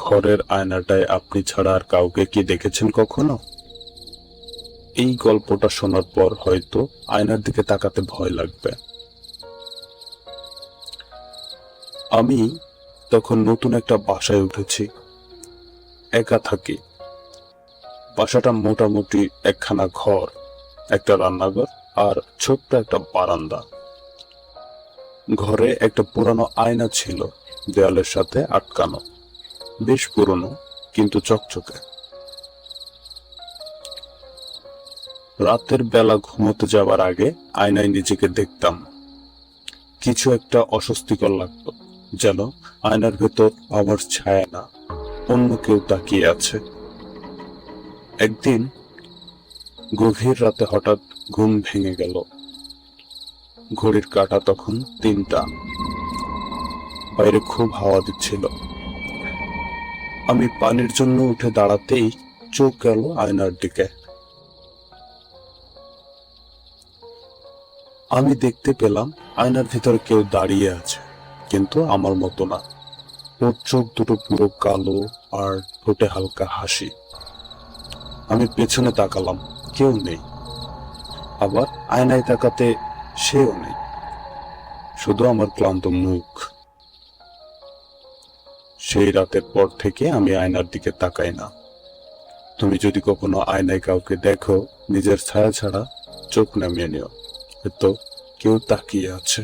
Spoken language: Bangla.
ঘরের আয়নাটায় আপনি ছাড়া আর কাউকে কি দেখেছেন কখনো? এই গল্পটা শোনার পর হয়তো আয়নার দিকে তাকাতে ভয় লাগবে। আমি তখন নতুন একটা বাসায় উঠেছি। একা থাকি। বাসাটা মোটামুটি একখানা ঘর, একটা রান্নাঘর আর ছোট্ট একটা বারান্দা। ঘরে একটা পুরানো আয়না ছিল দেয়ালের সাথে আটকানো। বেশ পুরনো, কিন্তু চকচকে। রাতের বেলা ঘুমোতে যাওয়ার আগে আয়নায় নিজেকে দেখতাম। কিছু একটা অস্বস্তিকর লাগতো যেন আয়নার ভেতর আমার ছায়া না, অন্য কেউ তাকিয়ে আছে। একদিন গভীর রাতে হঠাৎ ঘুম ভেঙে গেল। ঘড়ির কাঁটা তখন তিনটা। বাইরে খুব হাওয়া দিচ্ছিল। আমি পানির জন্য উঠে দাঁড়াতেই চোখ গেল আয়নার দিকে। আমি দেখতে পেলাম আয়নার ভিতরে কেউ দাঁড়িয়ে আছে, কিন্তু আমার মতো না। ওর চোখ দুটো পুরো কালো আর ঠোঁটে হালকা হাসি। আমি পেছনে তাকালাম, কেউ নেই। আবার আয়নায় তাকাতে সেও নেই। শুধু আমার ক্লান্ত মুখ। সেই রাতের পর থেকে আমি আয়নার দিকে তাকাই না। তুমি যদি কখনো আয়নায় কাউকে দেখো, নিজের ছায়া ছাড়া চোখ নামিয়ে নিও। তো কেউ তাকিয়ে আছে।